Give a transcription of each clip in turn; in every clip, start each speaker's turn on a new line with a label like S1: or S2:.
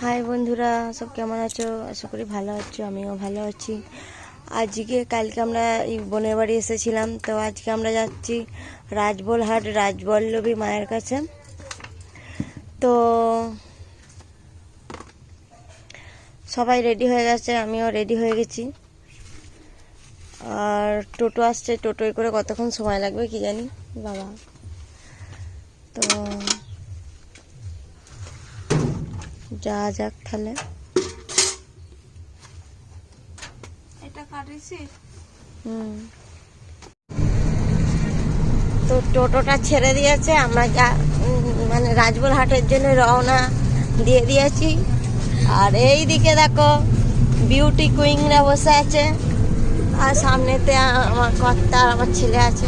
S1: High বন্ধুরা, সব কেমন আছো? আশা করি ভালো আছো, আমিও ভালো আছি। আজকে, কালকে আমরা এই বোনের বাড়ি এসেছিলাম, তো আজকে আমরা যাচ্ছি রাজবলহাট, রাজবল্লভী মায়ের কাছে। তো সবাই রেডি হয়ে গেছে, আমিও রেডি হয়ে গেছি। আর টোটো আসছে, টোটোয় করে কতক্ষণ সময় লাগবে, কি জানি, বাবা। তো যা যাক তাহলে।
S2: এটা কাটিছিস
S1: হুম। তো টোটোটা ছেড়ে দিয়েছে আমরা যা মানে রাজবল হাটের জন্য রওনা দিয়ে দিয়েছি। আর এই দিকে দেখো বিউটি কুইংরা বসে আছে আর সামনেতে আমার কর্তা আর আমার ছেলে আছে।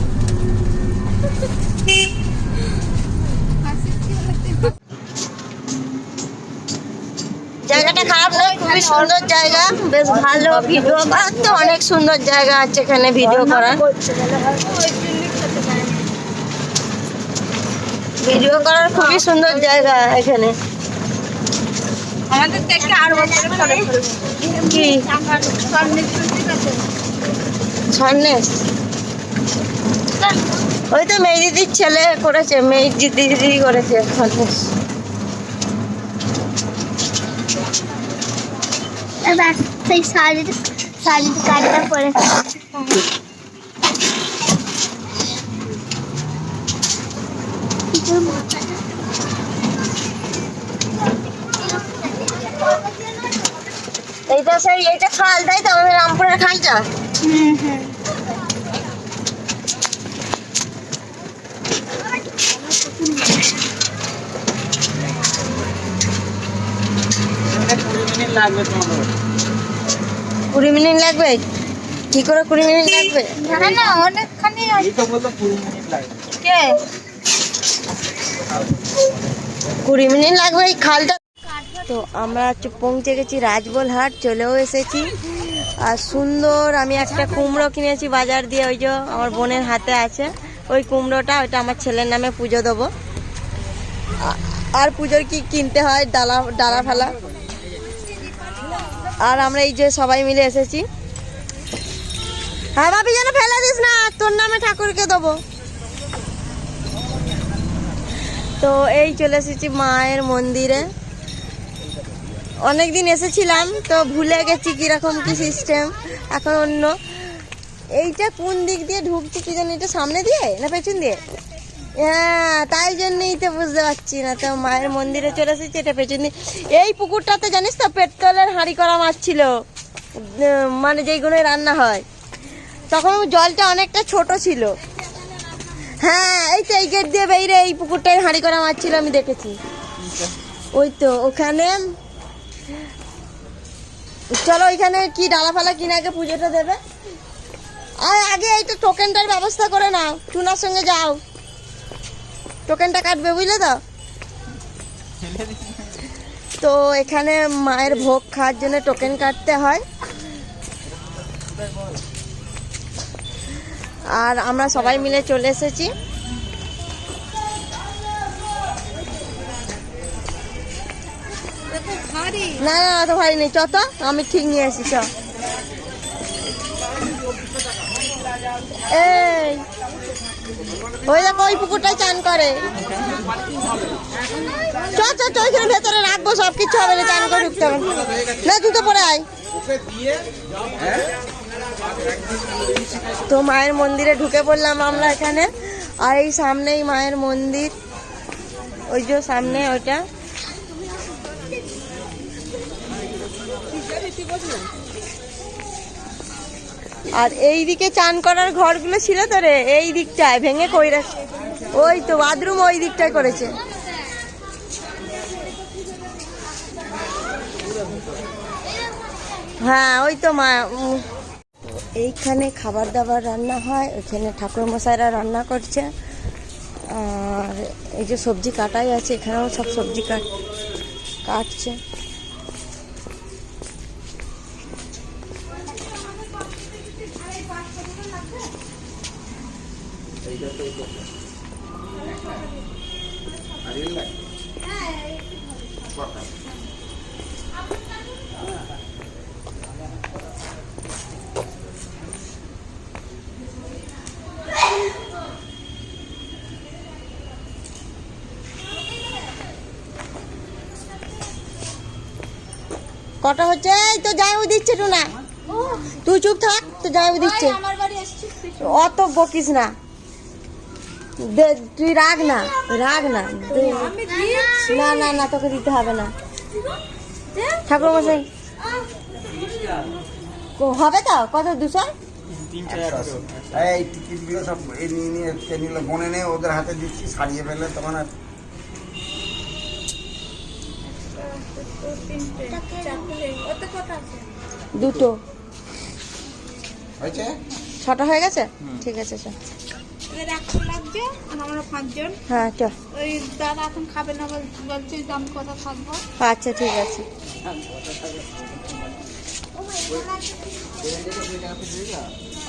S1: খুবই সুন্দর জায়গা বেশ ভালো ভিডিও তো অনেক সুন্দর জায়গা আছে এখানে ভিডিও করার। ভিডিও করার খুবই সুন্দর জায়গা এখানে।
S2: আমাদের থেকে আর
S1: কি? সন্ন্যাস ওই তো মেয়ে দিদির ছেলে করেছে মেয়ে দিদি করেছে সন্ন্যাস
S3: এবার সেই শাড়ির শাড়ির কাজটা পরে
S1: এইটা সেই এইটা খাল তাই তো আমাদের রামপুরের খালটা
S3: হুম হুম
S1: কুড়ি মিনিট লাগবে? কি করে কুড়ি মিনিট লাগবে?
S3: না না অনেকখানি
S2: কে?
S1: কুড়ি মিনিট লাগবে এই খালটা? তো আমরা হচ্ছে পৌঁছে গেছি রাজবলহাট চলেও এসেছি। আর সুন্দর আমি একটা কুমড়ো কিনেছি বাজার দিয়ে ওই যে আমার বোনের হাতে আছে। ওই কুমড়োটা ওইটা আমার ছেলের নামে পুজো দেবো। আর পুজোর কি কিনতে হয়? ডালা ডালা ফালা? আর আমরা এই যে সবাই মিলে এসেছি। হ্যাঁ ভাবি যেন ফেলে দিস না, তোর নামে ঠাকুরকে দেবো। তো এই চলে এসেছি মায়ের মন্দিরে। অনেকদিন এসেছিলাম, তো ভুলে গেছি কীরকম কি সিস্টেম এখন অন্য। এইটা কোন দিক দিয়ে ঢুকছি কি জানি, এটা সামনে দিয়ে না পেছন দিয়ে? হ্যাঁ তাই জন্যই তো বুঝতে পারছি না। তো মায়ের মন্দিরে চলে এসেছি, এটা পেছন এই পুকুরটাতে জানিস তো, পেট্রোলের হাঁড়ি করা মাছ ছিল। মানে যেইগুলোই রান্না হয়। তখন জলটা অনেকটা ছোট ছিল। হ্যাঁ এই তো এই গেট দিয়ে বেরিয়ে এই পুকুরটায় হাঁড়ি করা মাছ ছিল, আমি দেখেছি। ওই তো, ওখানে চলো ওইখানে কি ডালা ফালা কিনে আগে পুজোটা দেবে। আর আগে এই তো টোকেনটার ব্যবস্থা করে নাও। চুনার সঙ্গে যাও। টোকেনটা কাটবে, বুঝলে তো? তো এখানে মায়ের ভোগ খাওয়ার জন্য টোকেন কাটতে হয়। আর আমরা সবাই মিলে চলে এসেছি।
S2: ভারী
S1: না না, অত ভাই নেই। চ তো আমি ঠিক নিয়ে আসি, চ। এই ওই দেখো, ওই পুকুরটাই চান করে। চ চ চ ওইখানে ভেতরে রাখব সব কিছু হবে না চান করে ঢুকতে হবে। না। জুতো পরে আয়। তো মায়ের মন্দিরে ঢুকে পড়লাম আমরা এখানে, আর এই সামনেই মায়ের মন্দির। ওই যে সামনে ওইটা। আর এই দিকে চান করার ঘরগুলো ছিল তো রে, এই দিকটায় ভেঙে কইরা, ওই তো বাথরুম ওই দিকটায় করেছে। হ্যাঁ ওই তো মা এইখানে খাবার দাবার রান্না হয়, ওইখানে ঠাকুর মশাইরা রান্না করছে। আর এই যে সবজি কাটাই আছে, এখানেও সব সবজি কাট কাটছে। কটা হচ্ছে এই তো যাইও দিচ্ছে টুনা তুই চুপ থাক তো যাইও দিচ্ছে। অত বকিস না। দে- তুই রাগ না রাগ না। না না না তোকে দিতে হবে না। ঠাকুর মশাই হবে তো? কত দুশো?
S4: এই টিকিটগুলো সব এই নিয়ে নিয়ে নিয়ে ওদের হাতে দিচ্ছি সারিয়ে ফেললে তখন আর
S1: দুটো।
S4: হয়েছে?
S1: ছটা হয়ে গেছে? ঠিক আছে স্যার
S2: এদের একশো আর আমরা পাঁচজন।
S1: হ্যাঁ চ।
S2: ওই দাদা এখন খাবে না বল- বলছে যে আমি কোথাও
S1: আচ্ছা ঠিক আছে।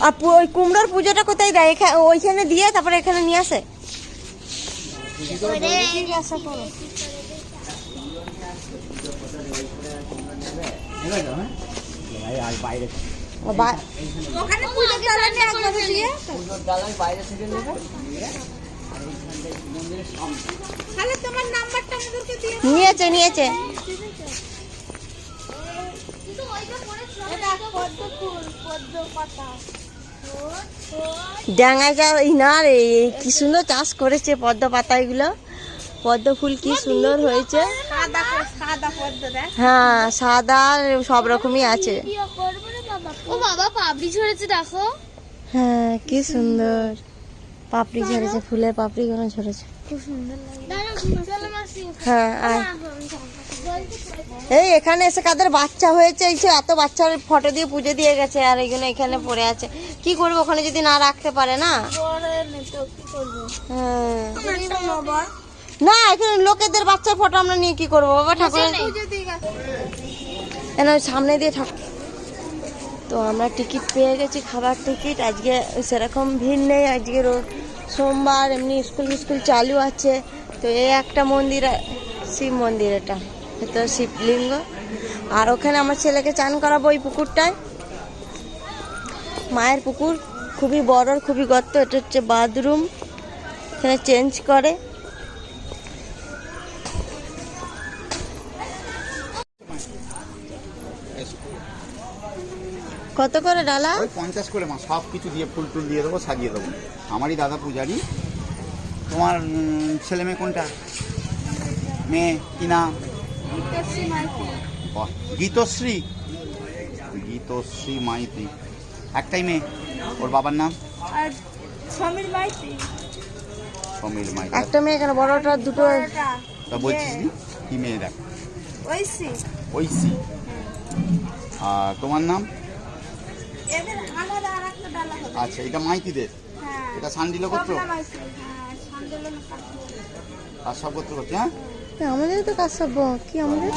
S1: আর ওই কুমড়োর পুজোটা কোথায় দেয়? ওইখানে দিয়ে তারপরে এখানে নিয়ে আসে
S2: জিজ্ঞাসা করো
S1: ও বা-
S2: ওখানে পুজো চালানি একবারে দিয়ে তাহলে তোমার নাম্বারটা আমাদেরকে দিয়ে
S1: নিয়েছে নিয়েছে।
S2: পাতা
S1: ডাঙায় না রে কি সুন্দর চাষ করেছে পদ্ম পাতাগুলো। পদ্ম ফুল কি সুন্দর হয়েছে?
S2: সাদা করে সাদা পদ্ম দেখ।
S1: হ্যাঁ সাদা সব রকমই আছে।
S3: ও বাবা পাবড়ি ঝরেছে দেখো।
S1: হ্যাঁ কি সুন্দর। পাপড়ি ঝরেছে ফুলের পাপড়ি গুলো ঝরেছে। হ্যাঁ আর এই এখানে এসে কাদের বাচ্চা হয়েছে এই যে এত বাচ্চার ফটো দিয়ে পুজো দিয়ে গেছে আর এইগুলো এখানে পড়ে আছে। কি করব ওখানে যদি না রাখতে পারে না? হ্যাঁ। না এখানে লোকেদের বাচ্চার ফটো আমরা নিয়ে কি করব? বাবা ওই সামনে দিয়ে ঠাকুর তো আমরা টিকিট পেয়ে গেছি খাবার টিকিট আজকে সেরকম ভিড় নেই আজকে সোমবার এমনি স্কুল স্কুল চালু আছে। তো এই একটা মন্দির শিব মন্দির এটা তো শিবলিঙ্গ। আর ওখানে আমার ছেলেকে চান করাবো ওই পুকুরটায়। মায়ের পুকুর খুবই বড় খুবই গর্ত এটা হচ্ছে বাথরুম এখানে চেঞ্জ করে। কত করে ডালা?
S4: ওই পঞ্চাশ করে মা সব কিছু দিয়ে ফুল টুল দিয়ে দেবো সাজিয়ে দেবো। আমারই দাদা পূজারি। তোমার ছেলে মেয়ে কোনটা? মেয়ে কি নাম? গীতশ্রী গীতশ্রী। মাইতি। একটাই মেয়ে? ওর বাবার নাম?
S2: আর সমীর মাইতি।
S4: সমীর মাইতি।
S1: একটা মেয়ে কেন বড়টা দুটো।
S4: তা বলছিস কি? মেয়ে দেখ?
S2: ঐশী।
S4: ঐশী। আর তোমার নাম
S2: এদের আলাদা আর একটা ডালা হবে
S4: আচ্ছা এটা মাইতিদের?
S2: হ্যাঁ।
S4: এটা সান্ডিল গোত্র?
S2: হ্যাঁ
S4: সব গোত্র করছে হ্যাঁ?
S1: আমাদের তো কাশ্যপ। কি আমাদের?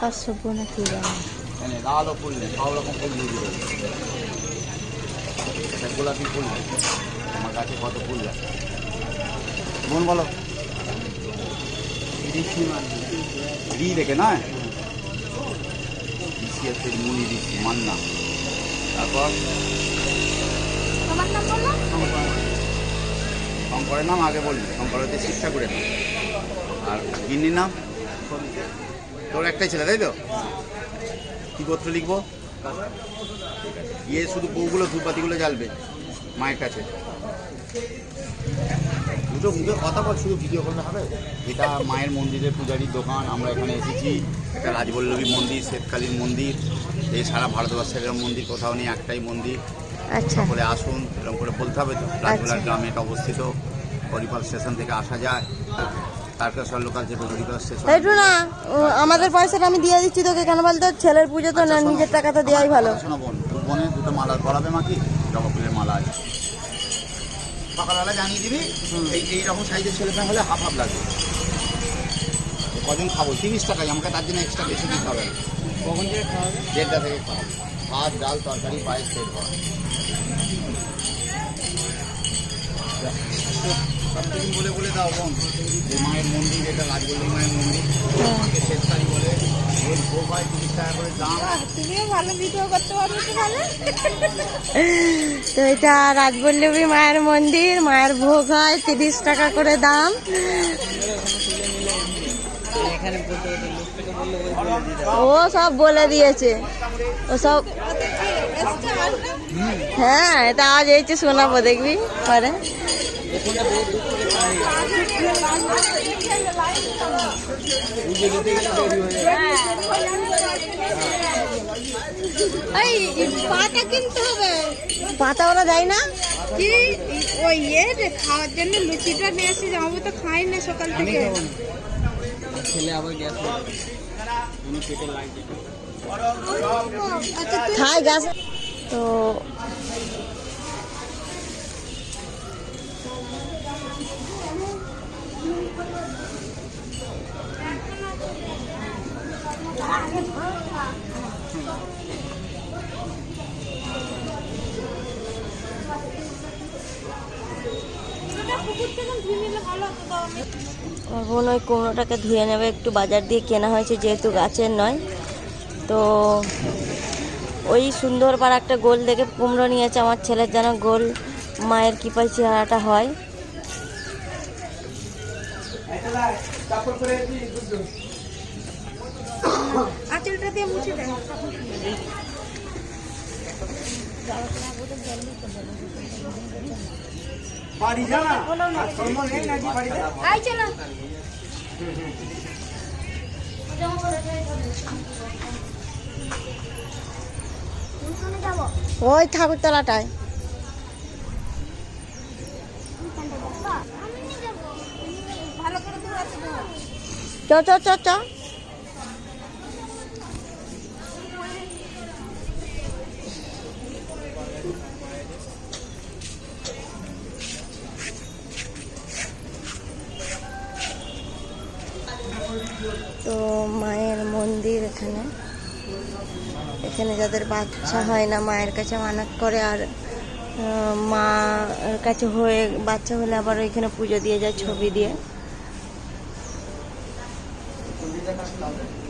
S1: কাশ্যপ। না কি
S4: এনে লাল ফুল সব রকম ফুল দিয়ে দিবে। গোলাপি ফুল আমার গাছে কত ফুল আছে। বোন বলো। রি দেখে নয়? হচ্ছে মুনি ঋষি মান্না। তারপর?
S2: বলল
S4: শঙ্করের নাম আগে বলবি শঙ্কর হচ্ছে শিব ঠাকুরের নাম আর গিন্নির নাম? তোর একটাই ছেলে তাই তো? কি গোত্র লিখব? গিয়ে শুধু বউগুলো ধূপবাতিগুলো জ্বালবে মায়ের কাছে। দুটো মুখে কথা বল শুধু ভিডিও করলে হবে? এটা মায়ের মন্দিরের পূজারীর দোকান আমরা এখানে এসেছি। এটা রাজবল্লভী মন্দির শ্বেতকালীর মন্দির এই সারা ভারতবর্ষের এরকম মন্দির কোথাও নেই একটাই মন্দির।
S1: আচ্ছা।
S4: সকলে আসুন এরকম করে বলতে হবে তো। রাজগোলার গ্রামে এটা অবস্থিত। হরিপাল স্টেশন থেকে আসা যায়। তারকেশ্বর লোকাল যেটা হরিপাল স্টেশন
S1: একটু না? আমাদের পয়সাটা আমি দিয়ে দিচ্ছি তোকে কেন বলতো? ছেলের পুজো তো না নিজের টাকা তো দেওয়াই ভালো।
S4: শোনো বোন বোনের দুটো মালা পরাবে মা কি? জবা ফুলের মালা আছে। সকালবেলা জানিয়ে দিবি এই এইরকম সাইজের ছেলে হলে হাফ হাফ লাগবে। কদিন খাব? তিরিশ টাকায় আমাকে তার জন্য এক্সট্রা বেশি দিতে হবে। কখন থেকে খাওয়াবে? দেড়টা থেকে খাওয়াবে। ভাত ডাল তরকারি পায়েস পেট ভরা। সপ্তমী বলে বলে দাও বোন। যে মায়ের মন্দির এটা রাজবল্লী মায়ের মন্দির মাকে শেষকারি বলে
S2: তো
S1: এটা রাজবল্লভী মায়ের মন্দির, মায়ের ভোগ হয়, তিরিশ টাকা করে দাম। ও সব বলে দিয়েছে। ও সব হ্যাঁ এটা আজ এইছে শোনাবো, দেখবি পরে।
S2: এই পাটা কিনতে হবে।
S1: পাতা ওরা দেয় না?
S2: কি? ওই ইয়ে খাওয়ার জন্য লুচিটা নিয়ে এসে যাব তো খাই না সকাল থেকে। আচ্ছা
S1: খায় গাছ তো
S2: পুকুর থেকে ধুয়ে নিলে তো
S1: আমার বোন ওই কুমড়োটাকে ধুয়ে নেবে, একটু বাজার দিয়ে কেনা হয়েছে, যেহেতু গাছের নয়। তো ওই সুন্দর পাড়া একটা গোল দেখে কুমড়ো নিয়েছে, আমার ছেলের যেন গোল মায়ের কৃপায় চেহারাটা হয়।
S2: আঁচলটা দিয়ে মুছে দেয় আই চলো।
S1: ওই ঠাকুরতলাটায়।
S2: ভালো করে ধোয়াতে দেবো
S1: চ চ তো মায়ের মন্দির এখানে। এখানে যাদের বাচ্চা হয় না, মায়ের কাছে মানত করে আর মার কাছে হয়ে, বাচ্চা হলে আবার ওইখানে পুজো দিয়ে যায় ছবি দিয়ে।
S2: বাবু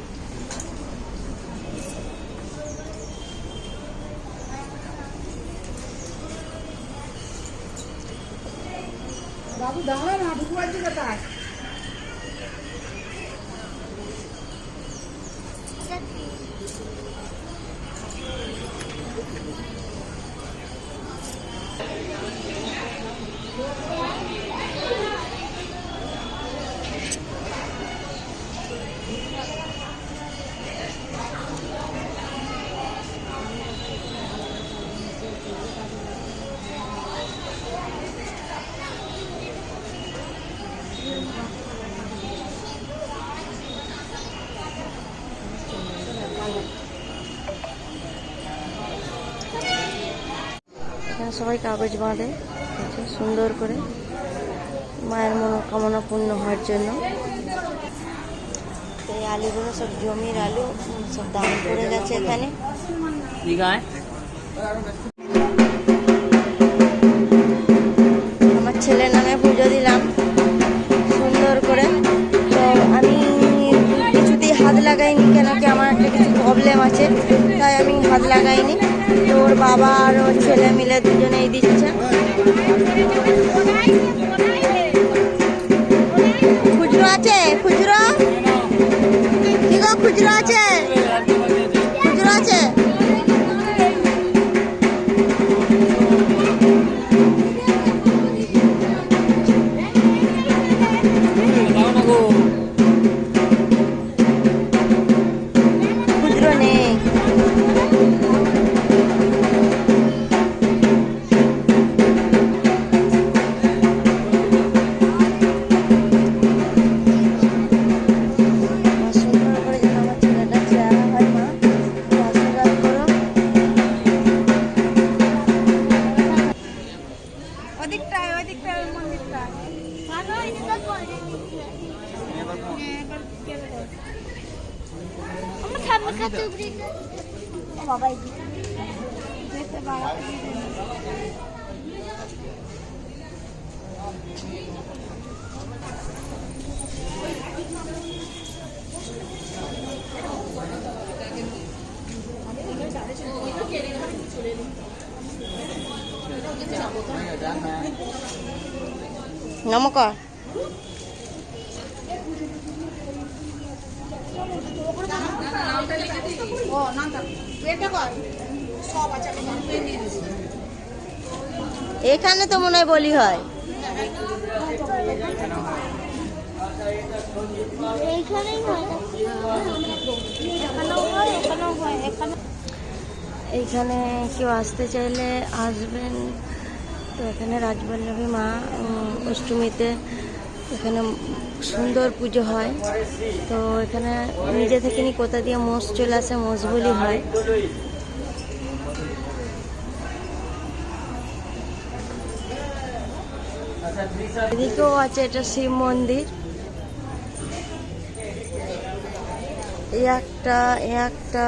S1: সবাই কাগজ বাঁধে দেখছ, সুন্দর করে। মায়ের মনোকামনা পূর্ণ হওয়ার জন্য। এই আলুগুলো সব জমির আলু সব দাম পড়ে গেছে এখানে। আমার ছেলের নামে পুজো দিলাম। সুন্দর করে। তো আমি কিছুতেই হাত লাগাইনি কেন কি আমার একটা কিছু প্রবলেম আছে তাই আমি হাত লাগাইনি। ওর বাবা আর ওর ছেলে মিলে দুজনেই দিচ্ছে। খুচরো আছে, খুচরো? কি গো, খুচরো আছে?
S3: বাবা এই দিকে।
S2: দেখতে
S1: এখানে তো মনে হয় বলি হয়।
S3: হয়। হয় হয়
S1: এইখানে কেউ আসতে চাইলে আসবেন। তো এখানে রাজবল্লভী মা অষ্টমীতে এখানে সুন্দর পুজো হয়। তো এখানে নিজে থেকে নি কোথা দিয়ে মোষ চলে আসে মোষ বলি হয়। এদিকেও আছে এটা শিব মন্দির। একটা একটা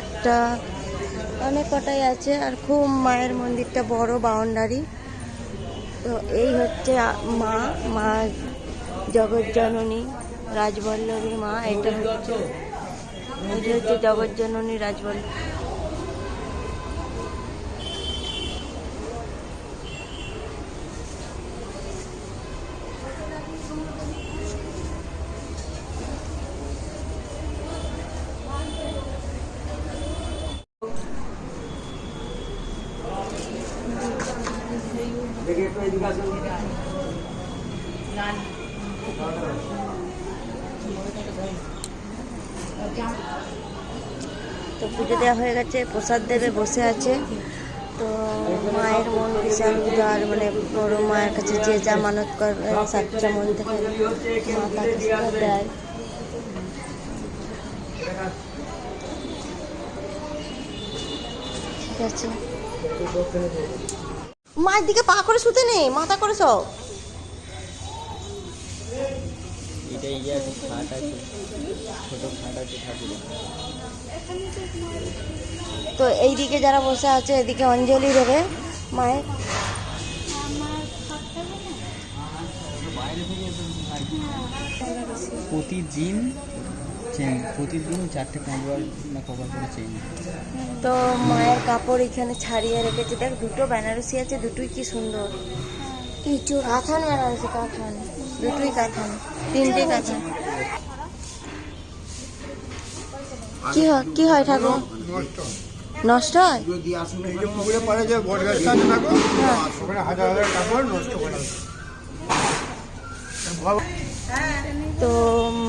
S1: একটা। অনেক কটাই আছে আর খুব মায়ের মন্দিরটা বড় বাউন্ডারি। তো এই হচ্ছে মা মা জগজ্জননী রাজবল্লভী মা এটা হচ্ছে এটা হচ্ছে জগজ্জননী রাজবল্লভী তো পুজো দেওয়া হয়ে গেছে, প্রসাদ দেবে, বসে আছে। তো মায়ের মন বিশাল উদার মানে বড় মায়ের কাছে যে যা মানত করবে, সাতটা মন থেকে দেয়। ঠিক আছে। মায়ের দিকে পা করে শুতে নেই মাথা করে সব
S5: ইয়ে আছে খাট আছে ছোট খাট আছে ঠাকুর
S1: তো এইদিকে যারা বসে আছে এদিকে অঞ্জলি দেবে মায়ের।
S5: প্রতিদিন প্রতিদিন চারটে কভার না কভার করে চেন
S1: তো মায়ের কাপড় এখানে ছাড়িয়ে রেখেছে। দেখ দুটো বেনারসি আছে দুটোই কি সুন্দর। কিছু কাঁথান বেনারসি কাঁথান দুটোই কাঁথান তিনটে কাঁথান কি হয় কি হয় ঠাকুর? নষ্ট হয়? তো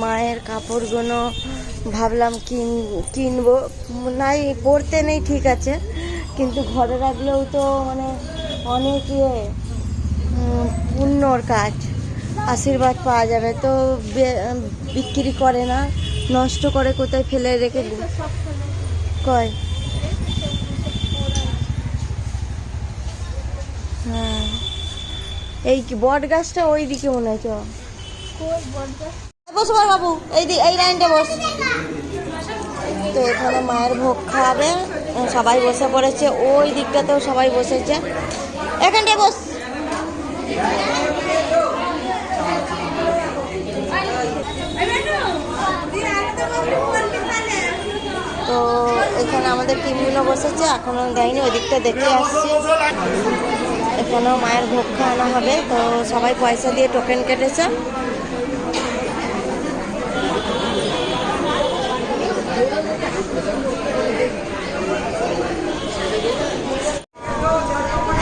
S1: মায়ের কাপড়গুলো ভাবলাম কিন, কিনবো। নাই, পরতে নেই, ঠিক আছে। কিন্তু ঘরে রাখলেও তো মানে অনেক ইয়ে পুণ্যর কাজ। আশীর্বাদ পাওয়া যাবে। তো বিক্রি করে না, নষ্ট করে কোথায় ফেলে রেখে কয়? হ্যাঁ। এই বট গাছটা ওই দিকে মনে হয় বসো বাবু, এই এই লাইনটা বস। তো এখানে মায়ের ভোগ খাওয়াবে, সবাই বসে পড়েছে, ওই দিকটাতেও সবাই বসেছে। এখানটায় বস তো এখানে আমাদের টিমগুলো বসেছে, এখনও দেয়নি ওই দিকটা দেখে আসছি। এখানেও মায়ের ভোগ খাওয়ানো হবে, তো সবাই পয়সা দিয়ে টোকেন কেটেছে।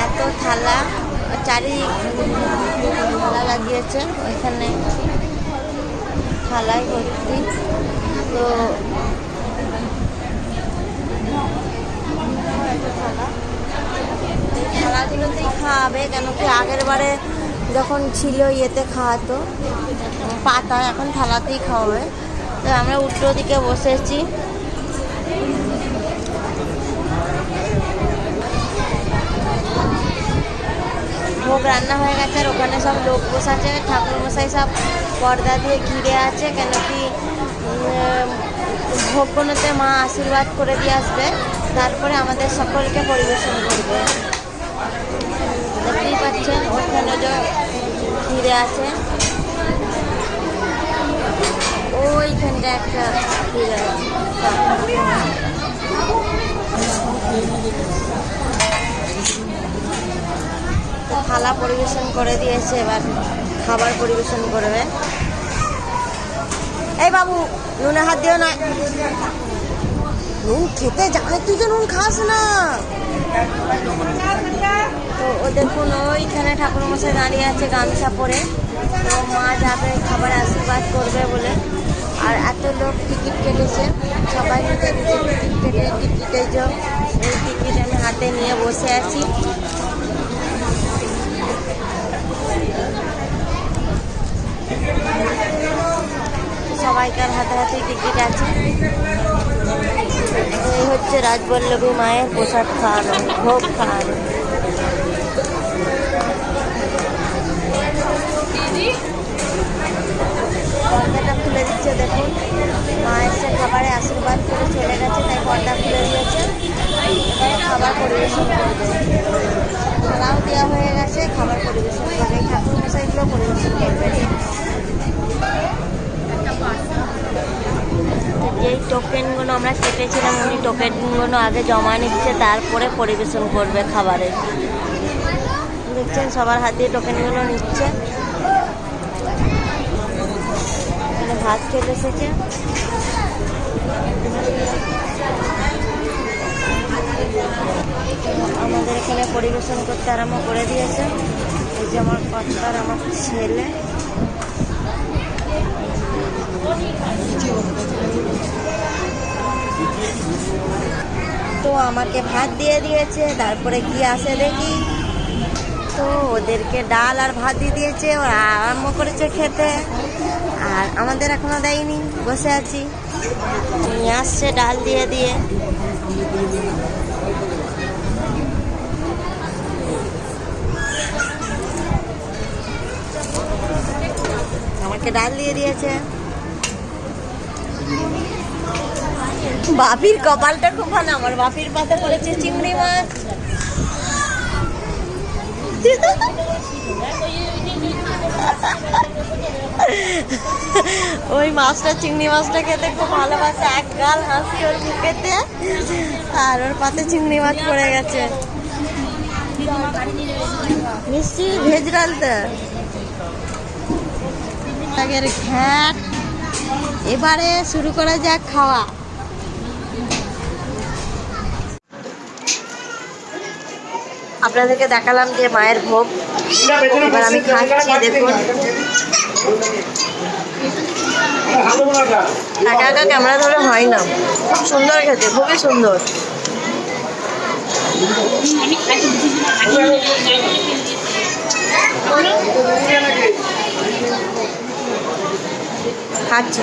S1: এত থালা, চারি থালা লাগিয়েছে ওইখানে থালাই ভর্তি। তো থালাগুলোতেই খাওয়াবে কেন কি আগের বারে যখন ছিল ইয়েতে খাওয়াতো, পাতা এখন থালাতেই খাওয়াবে। তো আমরা উল্টো দিকে বসেছি ভোগ রান্না হয়ে গেছে, আর ওখানে সব লোক বসে আছে ঠাকুর মশাই সব পর্দা দিয়ে ঘিরে আছে, কেন কি ভোগ কোনোতে মা আশীর্বাদ করে দিয়ে আসবে। তারপরে আমাদের সকলকে পরিবেশন করবে। দেখতেই পাচ্ছ দেখছেন ওখানে ফিরে আছে। ওইখানটা একটা তো থালা পরিবেশন করে দিয়েছে, এবার খাবার পরিবেশন করবে। এই বাবু নুনে হাত দিও না। নুন খেতে জানে তুই তো নুন খাস না। তো ও দেখুন ওইখানে ঠাকুরমশাই দাঁড়িয়ে আছে গামছা পরে। তো মা যাবে, খাবার আশীর্বাদ করবে বলে। আর এত লোক টিকিট কেটেছে। সবাই নিজের টিকিট কেটে টিকিটে এই টিকিট আমি হাতে নিয়ে বসে আছি। সবাইকার হাতে হাতে টিকিট আছে। এই হচ্ছে রাজবল্লভী মায়ের প্রসাদ খাওয়ানো, ভোগ খাওয়ানো। পর্দাটা খুলে দিচ্ছে, দেখুন। মা এসে খাবারে আশীর্বাদ করে চলে গেছে, তাই পর্দা খুলে দিয়েছে। এবার খাবার পরিবেশন করবে কেটেছিলাম উনি টোকেনগুলো আগে জমা নিচ্ছে, তারপরে পরিবেশন করবে খাবারের। দেখছেন, সবার হাত দিয়ে টোকেনগুলো নিচ্ছে। এখানে ভাত খেতে এসেছে। আমাদের এখানে পরিবেশন করতে আরম্ভ করে দিয়েছে। এই যে আমার কর্তার, আমার ছেলে। তো আমাকে ভাত দিয়ে দিয়েছে, তারপরে কি আসে দেখি। তো ওদেরকে ডাল আর ভাত দিয়ে দিয়েছে, ওরা আরম্ভ করেছে খেতে। আর আমাদের এখনও দেয়নি, বসে আছি। নিয়ে আসছে ডাল দিয়ে দিয়ে। আমাকে ডাল দিয়ে দিয়েছে। বাপির কপালটা খুব ভালো, আমার বাপির পাতে পড়েছে চিংড়ি মাছ। ওই মাছটা, চিংড়ি মাছটা খেতে খুব ভালোবাসে, এক গাল হাসি ওর মুখেতে আর ওর পাতে চিংড়ি মাছ পড়ে গেছে। মিষ্টি ভেজ ডাল তো ঘ্যাট। এবারে শুরু করা যাক খাওয়া। আপনাদেরকে দেখালাম যে মায়ের ভোগ। এবার আমি খাচ্ছি, দেখুন। একা একা ক্যামেরা ধরে হয় না। খুব সুন্দর খেতে, খুবই সুন্দর। খাচ্ছি।